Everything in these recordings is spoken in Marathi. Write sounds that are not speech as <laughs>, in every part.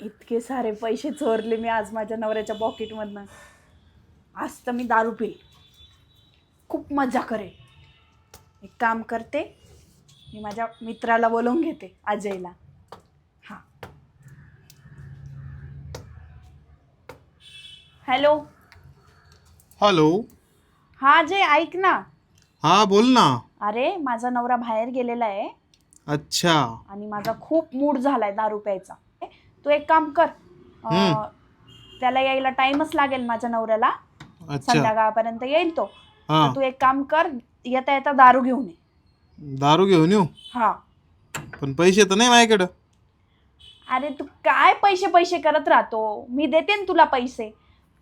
इतके सारे पैसे चोरले मी आज माझ्या नवऱ्याच्या पॉकेटमधनं आज तर मी दारू पिल. खूप मजा करे एक काम करते मी माझ्या मित्राला बोलवून घेते अजयला. हां. हॅलो. हॅलो. हा अजय ऐक ना. हा बोल ना. अरे माझा नवरा बाहेर गेलेला आहे. अच्छा. आणि माझा खूप मूड झालाय दारू प्यायचा. तू एक काम कर. अं. त्याला यायला टाइमच लागेल माझ्या नवऱ्याला. अच्छा. संध्याकाळपर्यंत येईल तो. हा. तू एक काम कर येता येता दारू घेऊन ये. दारू घेऊन येऊ? हा. पण पैसे तर नाही माझ्याकडं. अरे तू काय पैसे पैसे करत राहतो? मी देते ना तुला पैसे.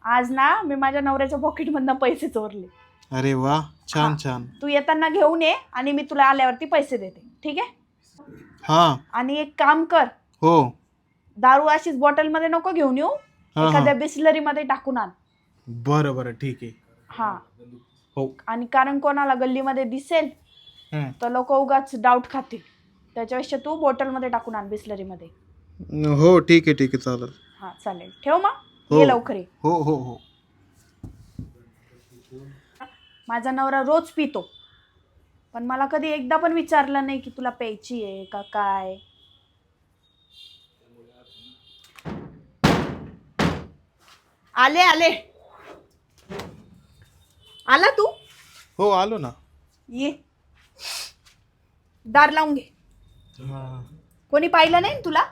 आज ना मी माझ्या नवऱ्याच्या पॉकेटमधनं पैसे चोरले. अरे वा छान हा. छान. तू येताना घेऊन ये आणि मी तुला आल्यावरती पैसे देते. ठीक आहे? हा. आणि एक काम कर. हो. दारू अशीच बॉटलमध्ये नको घेऊन येऊ. हा एखाद्या हा बिस्लरीमध्ये टाकून आण. बरं बरं. ठीक आहे. हा. हो. आणि कारण कोणाला गल्लीमध्ये दिसेल हम्म. तर लोक उगाच डाऊट खातील. त्याच्यापेक्षा तू बॉटलमध्ये टाकून आण बिस्लरीमध्ये. हो ठीक आहे ठीक आहे. चालेल. हा चालेल. ठेव मग? हो. ये लवकर ये. हो हो हो. माझा नवरा रोज पितो. पण मला कधी एकदा पण विचारलं नाही की तुला प्यायची आहे का काय. आले आले. आला तू? हो आलो ना. ये. दार लावून घे. कोणी पाहिलं नाही ना तुला?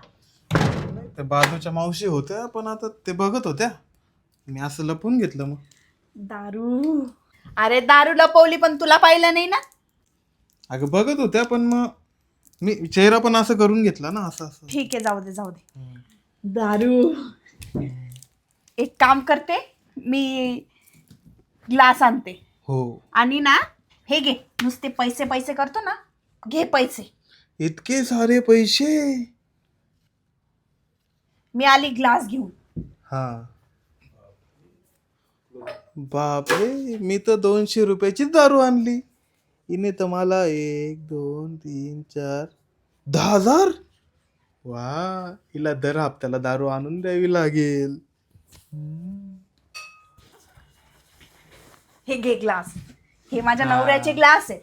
नाही, त्या बाजूच्या मावशी होत्या पण आता ते बघत होत्या. मी असं लपून घेतलं मग. दारू. अरे दारू लपवली पण तुला पाहिलं नाही ना? अगं बघत होत्या पण मग मी चेहरा पण असं करून घेतला ना असं असं. ठीक आहे जाऊ दे जाऊ दे. दारू. एक काम करते मी ग्लास आणते. हो. आणि ना हे घे नुसते पैसे पैसे करतो ना घे पैसे. इतके सारे पैसे. मी आली ग्लास घेऊन. हा. बापरे मी तर दोनशे रुपयाची दारू आणली. हिने तर मला एक दोन तीन चार दहा हजार? वा हिला दर हप्त्याला दारू आणून द्यावी लागेल. हे घे ग्लास. हे माझ्या हा. नवऱ्याचे ग्लास आहे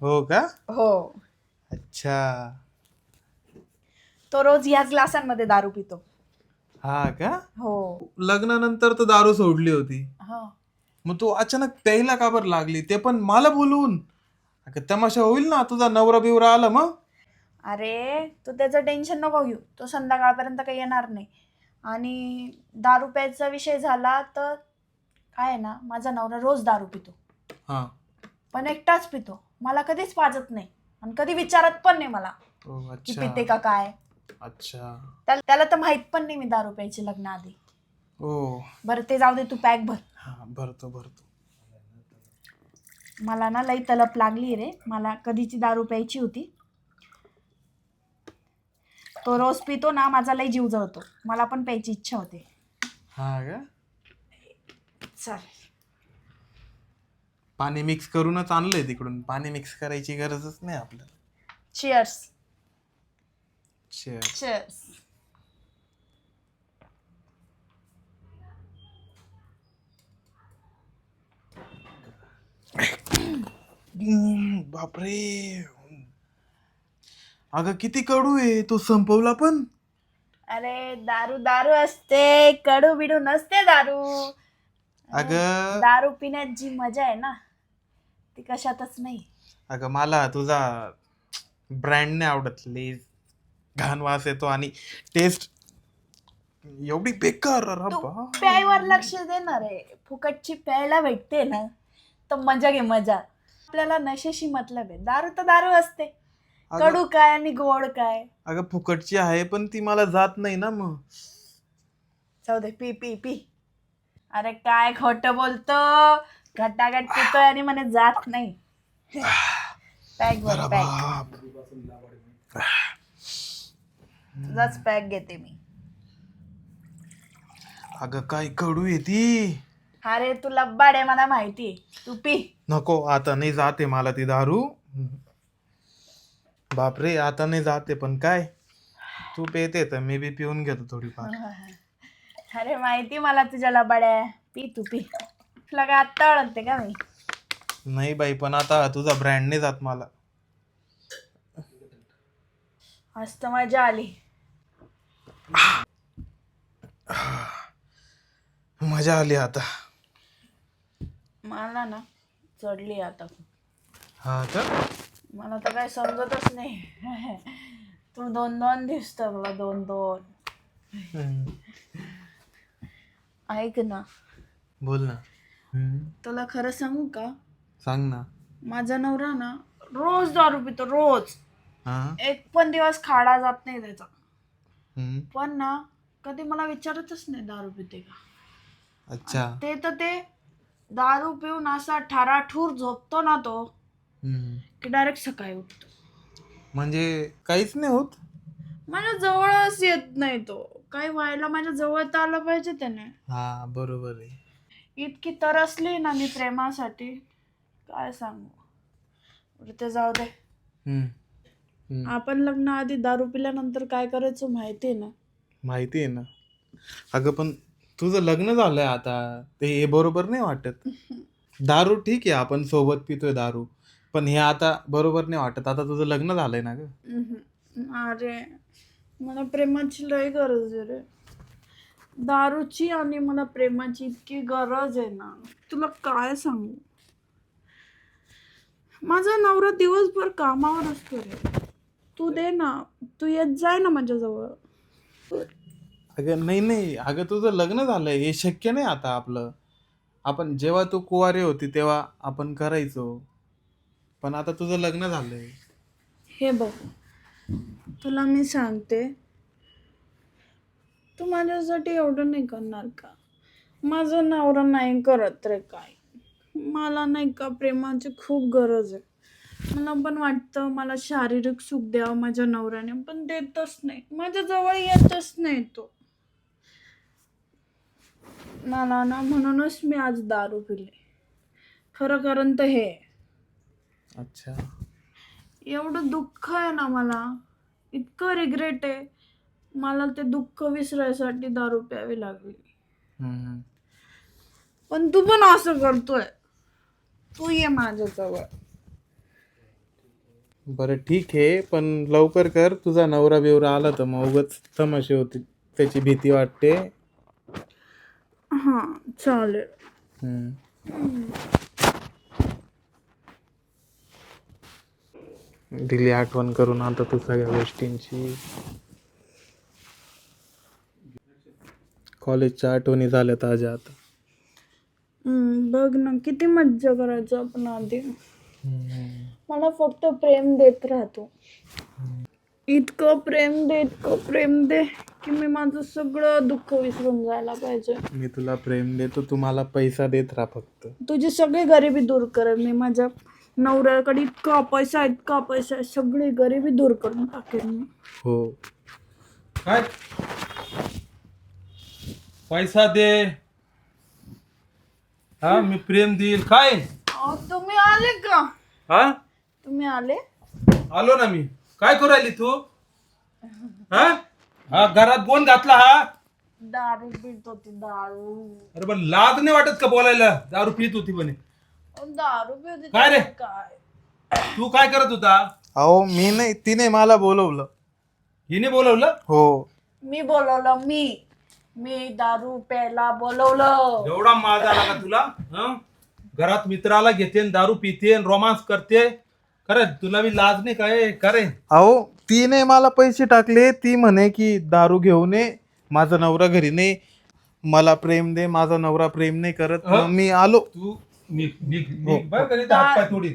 हो का? हो. अच्छा. तो रोज याच ग्लासांमध्ये दारू पितो. हा का? हो. लग्नानंतर तर दारू सोडली होती. हा. मग तू अचानक प्यायला का बरं लागली? ते पण मला बोलवून. अगं तमाशा होईल ना तुझा नवरा बिवरा आला मग. अरे तू त्याचं टेन्शन नको घेऊ. तो संध्याकाळपर्यंत काही येणार नाही. आणि दारू प्यायचा विषय झाला तर काय आहे ना माझा नवरा रोज दारू पितो. हा. पण एकटाच पितो. मला कधीच पाजत नाही. आणि कधी विचारत पण नाही मला. ओ, की पिते का काय? अच्छा. त्याला त्याला तर माहीत पण नाही मी दारू प्यायची लग्नाआधी. ओ. बरं ते जाऊ दे तू पॅक भर. हा भरतो भरतो. मला ना लई तलप लागली रे. मला कधीची दारू प्यायची होती. तो रोज पितो ना माझा लई जीव जळतो. मला पण प्यायची इच्छा होते. हा का? चालेल. पाणी मिक्स करूनच आणलंय तिकडून. पाणी मिक्स करायची गरजच नाही आपल्याला. Cheers Cheers. चिअर्स बापरे. अगं किती कडू आहे? तो संपवला पण. अरे दारू दारू असते. कडू बिडू नसते दारू. अगं. दारू पिण्यात जी मजा आहे ना ती कशातच नाही. अगं मला तुझा ब्रँड नाही आवडत. लेज घाण वास येतो आणि टेस्ट एवढी बेकार. अरे तू बाप. प्यायवर लक्ष देणार आहे फुकटची प्यायला भेटते ना. तर मजा घे मजा. आपल्याला नशेशी मतलब आहे. दारू तर दारू असते. अगं- कडू काय आणि गोड काय? अगं फुकटची आहे पण ती मला जात नाही ना मग. जाऊ दे पी पी पी. अरे काय खोट बोलतो? घटाघट पितोय आणि म्हणे जात नाही. Pack pack. बाप. तुझाच पॅक घेते मी. अगं काय कडू आहे ती? अरे तू लब्बाड आहे मला माहिती. तू पी. नको आता नाही जाते मला ती दारू. बापरे आता नाही जाते पण काय? तू पेते तर मी बी पिऊन घेतो थोडीफार. अरे माहिती मला तुझ्या लबाड्या पी तू पी. तुला काय आत्ता ओळखते का मी? नाही बाई पण आता तुझा ब्रँड नाही जात मला. आज तर मजा आली. मजा आली आता. मला ना चढली आता. हा का? मला तर काय समजतच नाही. <laughs> तू दोन दोन दिसत मला दोन दोन. ऐक ना. बोल ना. हम्म. तुला खरं सांगू का? सांग ना. माझा नवरा ना रोज दारू पितो रोज. हा? एक पण दिवस खाडा जात नाही त्याचा. हम्म. पण ना कधी मला विचारतच नाही दारू पिते का. अच्छा. ते तर ते दारू पिऊन असा ठाराठूर झोपतो ना तो हम्म. की डायरेक्ट सकाळी उठतो. म्हणजे काहीच नाही होत? माझ्या जवळच येत नाही तो. काय व्हायला माझ्या जवळ तर आलं पाहिजे त्याने. हा बरोबर आहे. इतकी तरसली ना मी प्रेमासाठी. काय सांगू? बरं ते जाऊ दे. हम्म. हम्म. आपण लग्नाआधी दारू पिल्यानंतर काय करायचं माहिती आहे ना? माहिती आहे ना. अगं पण तुझं लग्न झालंय आता ते हे बरोबर नाही वाटत. दारू ठीक आहे आपण सोबत पितोय दारू पण हे आता बरोबर नाही वाटत. आता तुझं लग्न झालंय ना ग? अरे मला प्रेमाची लय गरज आहे रे. दारूची आणि मला प्रेमाची इतकी गरज आहे ना. तुला काय सांगू? माझा नवरा दिवसभर कामावर असतो रे. तू दे ना तू येत जाय ना माझ्याजवळ. अगं नाही नाही. अगं तुझं लग्न झालंय. हे शक्य नाही आता आपलं. आपण जेव्हा तू कुवारी होती तेव्हा आपण करायचो. पण आता तुझं लग्न झालंय. हे बघ. तुला मी सांगते. तू माझ्यासाठी एवढं नाही करणार का? माझा नवरा नाही करत रे काय मला नाही का प्रेमाची खूप गरज आहे. मला पण वाटतं मला शारीरिक सुख द्यावं माझ्या नवऱ्याने पण देतच नाही. माझ्याजवळ येतच नाही तो. मला ना म्हणूनच मी आज दारू पिले. खरं कारण तर हे. आहे. अच्छा. एवढं दुःख आहे ना मला. इतकं रिग्रेट आहे. मला ते दुःख विसरायसाठी दारू प्यावी लागली. हम्म. पण तू पण असं करतोय. तू ये माझ्याजवळ. बरं ठीक आहे. पण लवकर कर. तुझा नवरा बिवरा आला तर मग उगाच तमाशे होते त्याची भीती वाटते. हां. चालेल. हम्म. दिली आठवण करून आता तू सगळ्या गोष्टींची. कॉलेजच्या आठवणी झाल्या ताज्या आता. हम्म, बघ ना किती मज्जा करायचो आपण आधी. मला फक्त प्रेम देत राहतो इतकं प्रेम दे इतकं प्रेम दे. की मी माझं सगळं दुःख विसरून जायला पाहिजे. मी तुला प्रेम देतो तू मला पैसा देत राहा फक्त. तुझी सगळी गरिबी दूर करेल मी माझ्या नवऱ्याकडे इतका पैसा इतका पैसा आहे सगळी गरिबी दूर करून टाकेल मी. हो. काय? पैसा दे. हा मी प्रेम देईल. काय? अहो, तुम्ही आले का? हा? तुम्ही आले? आलो ना मी. काय करू राहिली तू? हा? हा घरात कोण घातला हा. दारू पित होती दारू. अरे पण लाज नाही वाटत का बोलायला? दारू पित होती म्हणे. दारू पित होती काय रे? काय? तू काय करत होता? अहो मी नाही तिने मला बोलवलं. हिने बोलवलं? हो. मी बोलवलं मी. मी दारू प्यायला बोलवलं. एवढा माज आला का तुला? हं? घरात मित्राला घेते न दारू पिते रोमांस करते खरं तुला बी लाज नाही काय? करे अहो तिने मला पैसे टाकले. ती म्हणे की दारू घेऊन ये माझा नवरा घरी नाही. मला प्रेम दे माझा नवरा प्रेम नाही करत. हा? मग मी आलो. तू निघ निघ निघ बरं का नाही तर हातपाय तोडी.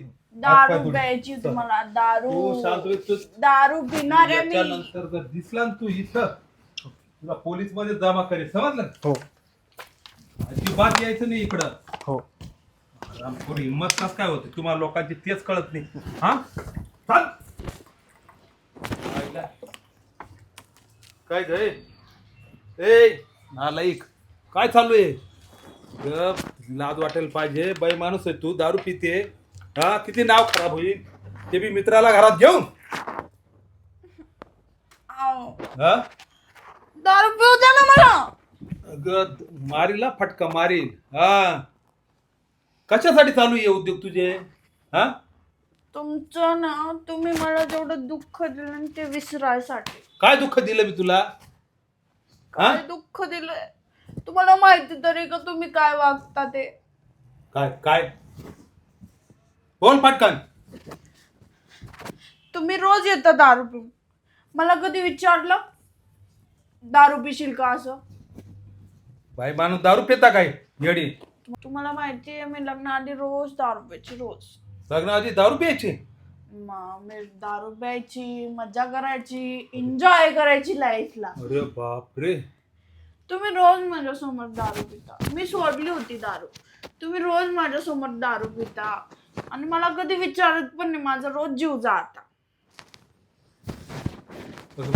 हातपाय दारू. प्यायची दारू तू शांत होई, तू दारू पिणार आहे मी. याच्यानंतर जर दिसला ना तू इथं तुला पोलीसमध्ये जमा करेल समजलं? हो. अजिबात यायचं नाही इकडं. हो. थोडी हिंमत कस काय होते? तुम्हाला लोकांची तेच कळत नाही. हा? चाल. काय गय ए नालाईक काय चालू आहे? गप, लाज वाटायला पाहिजे. बाई माणूस आहे तू दारू पिते. हा किती नाव खराब होईल? ते बी मित्राला घरात घेऊन. हा? दारू पिऊ द्या ना मला. अगं मारीला फटका मारील हा. कशासाठी चालू आहे उद्योग तुझे? हा? तुमचं ना तुम्ही मला जेवढं दुःख दिलं ना ते विसरायसाठी. काय दुःख दिलं मी तुला? हा? काय दुःख दिलंय तुम्हाला माहिती तरी का तुम्ही काय वागता ते? काय काय? बोल पटकन. तुम्ही रोज येता दारू पिऊन. मला कधी विचारलं? दारू पिशील का असं? बाई माणूस दारू पिता काय? येडी. तुम्हाला माहिती आहे मी लग्नाआधी रोज दारू प्यायची रोज. लग्नाआधी दारू प्यायची? मी दारू प्यायची मजा करायची एन्जॉय करायची लाईफला अरे बापरे. तुम्ही रोज माझ्यासमोर दारू पिता. मी सोडली होती दारू. तुम्ही रोज माझ्यासमोर दारू पिता. आणि मला कधी विचारत पण नाही माझा रोज जीव जाता.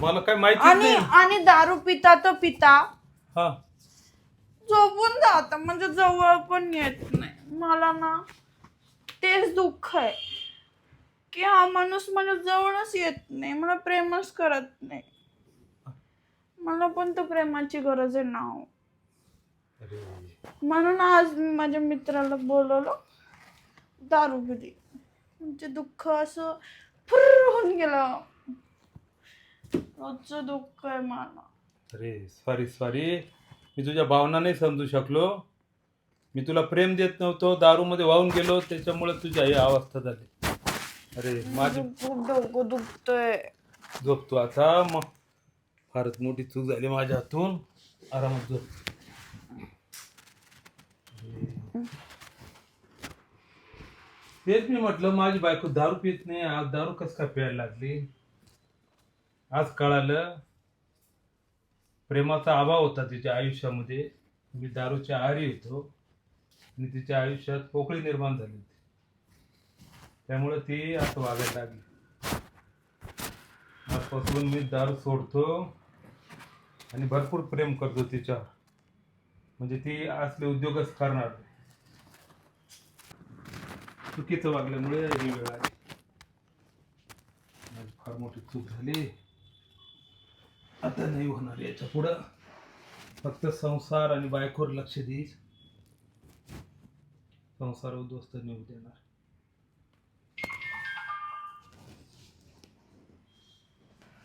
मला काय माहिती आणि नाही. आणि दारू पिता तर पिता. हा. झोपून जाता म्हणजे जवळ पण येत नाही. मला ना तेच दुःख आहे. की हा माणूस माझ्या जवळच येत नाही मला प्रेमच करत नाही. मला पण तर प्रेमाची गरज आहे ना हो. म्हणून आज मी माझ्या मित्राला बोलवलं दारू पिली म्हणजे दुःख असं फुर्र होऊन गेलं. रोजचं दुःख आहे मला. अरे सॉरी सॉरी मी तुझ्या भावना नाही समजू शकलो. मी तुला प्रेम देत नव्हतो दारूमध्ये वाहून गेलो त्याच्यामुळे तुझी ही अवस्था झाली. अरे माझी खूप डोकं दुखतंय. झोप तू आता मग फारच मोठी चूक झाली माझ्या हातून. आरामात झोप. तेच मी म्हटलं माझी बायको दारू पित नाही आज दारू कस काय प्यायला लागली? आज कळालं प्रेमाचा अभाव होता तिच्या आयुष्यामध्ये. मी दारूच्या आहारी होतो. आणि तिच्या आयुष्यात पोकळी निर्माण झाली होती. त्यामुळे ती असं वागायला लागली. आजपासून मी दारू सोडतो आणि भरपूर प्रेम करतो तिच्यावर. म्हणजे ती असले उद्योगच करणार चुकीचं वागल्यामुळे ही वेळ आली. माझी फार मोठी चूक झाली. आता नाही होणार याच्या पुढं. फक्त संसार आणि बायकोर लक्ष देईल. संसार उद्ध्वस्त नेऊ देणार.